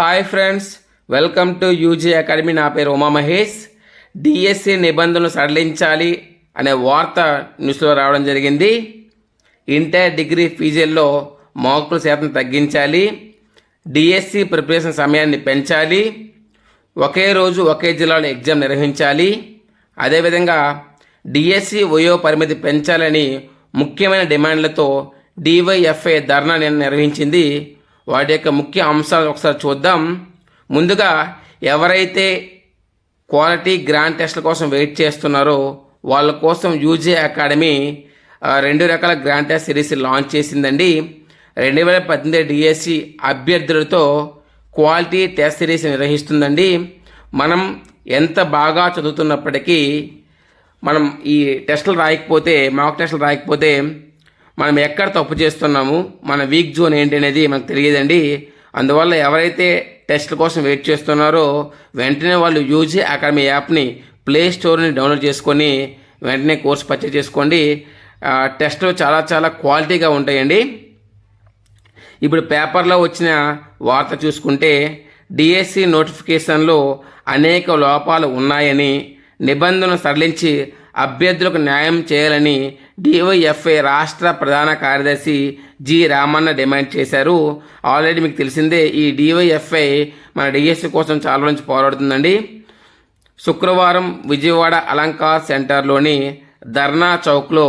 Hi friends welcome to UG academy నా పేరు Uma Mahesh. DSC నిబంధనలు సడలించాలి అనే వార్త న్యూస్లో రావడం జరిగింది. ఇంటర్ డిగ్రీ ఫీజుల్లో మార్కుల శాతం తగ్గించాలి. డిఎస్సి ప్రిపరేషన్ సమయాన్ని పెంచాలి. ఒకే రోజు ఒకే జిల్లాలో ఎగ్జామ్ నిర్వహించాలి. అదేవిధంగా డిఎస్సి వయో పరిమితి పెంచాలని ముఖ్యమైన డిమాండ్లతో డివైఎఫ్ఐ ధర్నా నిర్వహించింది. వాటి యొక్క ముఖ్య అంశాలు ఒకసారి చూద్దాం. ముందుగా ఎవరైతే క్వాలిటీ గ్రాండ్ టెస్ట్ల కోసం వెయిట్ చేస్తున్నారో వాళ్ళ కోసం యూజీ అకాడమీ రెండు రకాల గ్రాండ్ టెస్ట్ సిరీస్ లాంచ్ చేసిందండి. రెండు వేల పద్దెనిమిది డిఎస్సి అభ్యర్థులతో క్వాలిటీ టెస్ట్ సిరీస్ నిర్వహిస్తుందండి. మనం ఎంత బాగా చదువుతున్నప్పటికీ మనం ఈ టెస్టులు రాయకపోతే మాక్ టెస్టులు రాయకపోతే మనం ఎక్కడ తప్పు చేస్తున్నాము మన వీక్ జోన్ ఏంటి అనేది మనకు తెలియదండి. అందువల్ల ఎవరైతే టెస్ట్ల కోసం వెయిట్ చేస్తున్నారో వెంటనే వాళ్ళు యూజీ అకాడమీ యాప్ని ప్లే స్టోర్ని డౌన్లోడ్ చేసుకొని వెంటనే కోర్స్ పర్చేజ్ చేసుకోండి. టెస్ట్లు చాలా చాలా క్వాలిటీగా ఉంటాయండి. ఇప్పుడు పేపర్లో వచ్చిన వార్త చూసుకుంటే డిఎస్సి నోటిఫికేషన్లో అనేక లోపాలు ఉన్నాయని నిబంధనలు సడలించి అభ్యర్థులకు న్యాయం చేయాలని డివైఎఫ్ఐ రాష్ట్ర ప్రధాన కార్యదర్శి జి రామన్న డిమాండ్ చేశారు. ఆల్రెడీ మీకు తెలిసిందే ఈ డివైఎఫ్ఐ మన డిఎస్సి కోసం చాలా నుంచి పోరాడుతుందండి. శుక్రవారం విజయవాడ అలంకార్ సెంటర్లోని ధర్నా చౌక్లో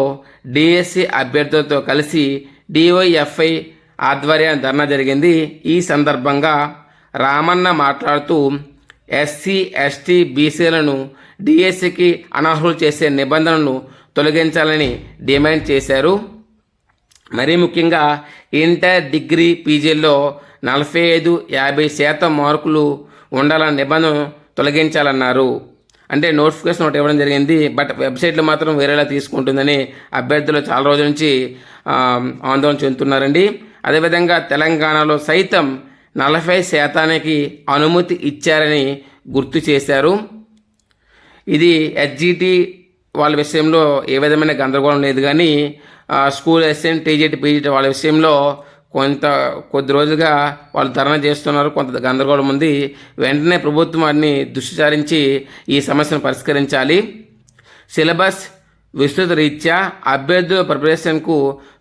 డిఎస్సి అభ్యర్థులతో కలిసి డివైఎఫ్ఐ ఆధ్వర్యాన ధర్నా జరిగింది. ఈ సందర్భంగా రామన్న మాట్లాడుతూ ఎస్సీ ఎస్టీ బీసీలను డిఎస్సికి అనర్హులు చేసే నిబంధనలను తొలగించాలని డిమాండ్ చేశారు. మరీ ముఖ్యంగా ఇంటర్ డిగ్రీ పీజీల్లో నలభై ఐదు యాభై శాతం మార్కులు ఉండాలన్న నిబంధన తొలగించాలన్నారు. అంటే నోటిఫికేషన్ ఒకటి ఇవ్వడం జరిగింది. బట్ వెబ్సైట్లో మాత్రం వేరేలా తీసుకుంటుందని అభ్యర్థులు చాలా రోజుల నుంచి ఆందోళన చెందుతున్నారండి. అదేవిధంగా తెలంగాణలో సైతం నలభై శాతానికి అనుమతి ఇచ్చారని గుర్తు చేశారు. ఇది ఎస్జిటి వాళ్ళ విషయంలో ఏ విధమైన గందరగోళం లేదు కానీ స్కూల్ ఎస్ఎన్ టీజీటీ పీజీటీ వాళ్ళ విషయంలో కొంత కొద్ది రోజులుగా వాళ్ళు ధర్నా చేస్తున్నారు కొంత గందరగోళం ఉంది. వెంటనే ప్రభుత్వం వారిని దృష్టి సారించి ఈ సమస్యను పరిష్కరించాలి. సిలబస్ విస్తృత రీత్యా అభ్యర్థుల ప్రిపరేషన్కు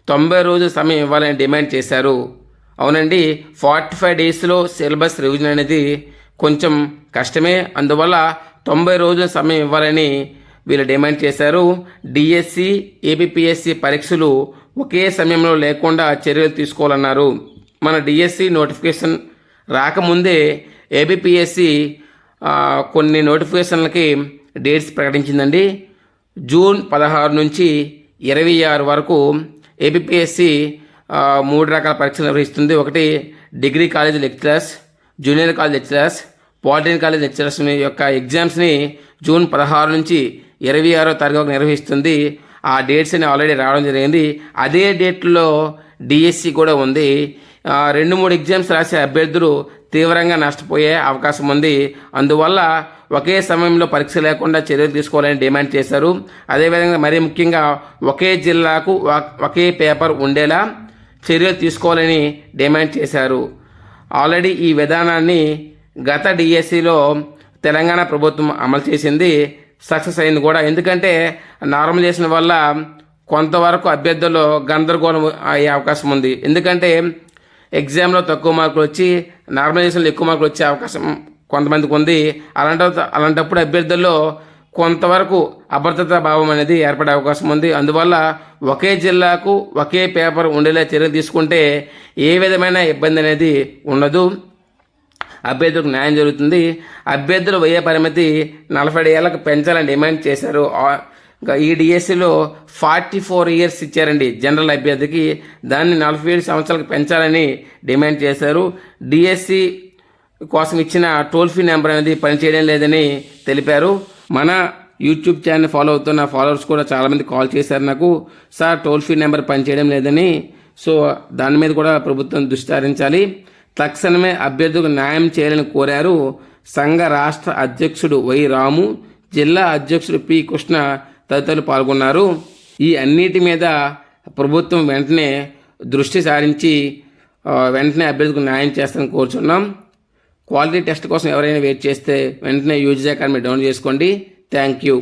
తొంభై రోజుల సమయం ఇవ్వాలని డిమాండ్ చేశారు. అవునండి ఫార్టీ ఫైవ్ డేస్లో సిలబస్ రివిజన్ అనేది కొంచెం కష్టమే. అందువల్ల తొంభై రోజుల సమయం ఇవ్వాలని వీళ్ళు డిమాండ్ చేశారు. డిఎస్సి ఏబిపిఎస్సి పరీక్షలు ఒకే సమయంలో లేకుండా చర్యలు తీసుకోవాలన్నారు. మన డిఎస్సి నోటిఫికేషన్ రాకముందే ఏబిపిఎస్సి కొన్ని నోటిఫికేషన్లకి డేట్స్ ప్రకటించిందండి. జూన్ పదహారు నుంచి ఇరవై ఆరు వరకు ఏబిపిఎస్సి మూడు రకాల పరీక్షలు నిర్వహిస్తుంది. ఒకటి degree college lecturers junior college lecturers polytechnic college lecturers యొక్క ఎగ్జామ్స్ని జూన్ పదహారు నుంచి ఇరవై ఆరో తారీఖు నిర్వహిస్తుంది. ఆ డేట్స్ అని ఆల్రెడీ రావడం జరిగింది. అదే డేట్లో డిఎస్సి కూడా ఉంది. రెండు మూడు ఎగ్జామ్స్ రాసే అభ్యర్థులు తీవ్రంగా నష్టపోయే అవకాశం ఉంది. అందువల్ల ఒకే సమయంలో పరీక్ష లేకుండా చర్యలు తీసుకోవాలని డిమాండ్ చేశారు. అదేవిధంగా మరీ ముఖ్యంగా ఒకే జిల్లాకు ఒకే పేపర్ ఉండేలా చర్యలు తీసుకోవాలని డిమాండ్ చేశారు. ఆల్రెడీ ఈ విధానాన్ని గత డిఎస్సిలో తెలంగాణ ప్రభుత్వం అమలు చేసింది. సక్సెస్ అయింది కూడా. ఎందుకంటే నార్మలైజేషన్ వల్ల కొంతవరకు అభ్యర్థుల్లో గందరగోళం అయ్యే అవకాశం ఉంది. ఎందుకంటే ఎగ్జామ్లో తక్కువ మార్కులు వచ్చి నార్మలైజేషన్లో ఎక్కువ మార్కులు వచ్చే అవకాశం కొంతమందికి ఉంది. అలాంటి అలాంటప్పుడు అభ్యర్థుల్లో కొంతవరకు అభద్రతా భావం అనేది ఏర్పడే అవకాశం ఉంది. అందువల్ల ఒకే జిల్లాకు ఒకే పేపర్ ఉండేలా చర్యలు తీసుకుంటే ఏ విధమైన ఇబ్బంది అనేది ఉండదు. అభ్యర్థులకు న్యాయం జరుగుతుంది. అభ్యర్థుల వయ పరిమితి నలభై ఏళ్ళకు పెంచాలని డిమాండ్ చేశారు. ఈ డిఎస్సిలో ఫార్టీ ఫోర్ ఇయర్స్ ఇచ్చారండి జనరల్ అభ్యర్థికి. దాన్ని నలభై ఏడు సంవత్సరాలకు పెంచాలని డిమాండ్ చేశారు. డిఎస్సి కోసం ఇచ్చిన టోల్ ఫ్రీ నెంబర్ అనేది పనిచేయడం లేదని తెలిపారు. మన యూట్యూబ్ ఛానల్ ఫాలో అవుతున్న ఫాలోవర్స్ కూడా చాలామంది కాల్ చేశారు నాకు. సార్ టోల్ ఫ్రీ నెంబర్ పనిచేయడం లేదని. సో దాని మీద కూడా ప్రభుత్వం దుష్టారించాలి తక్షణమే అభ్యర్థులకు న్యాయం చేయాలని కోరారు సంఘ రాష్ట్ర అధ్యక్షుడు వై రాము జిల్లా అధ్యక్షుడు పి కృష్ణ తదితరులు పాల్గొన్నారు. ఈ అన్నిటి మీద ప్రభుత్వం వెంటనే దృష్టి సారించి వెంటనే అభ్యర్థులకు న్యాయం చేస్తానని కోరుచున్నాం. క్వాలిటీ టెస్ట్ కోసం ఎవరైనా వెయిట్ చేస్తే వెంటనే యూజీ అకాడమీ డౌన్లోడ్ చేసుకోండి. Thank you.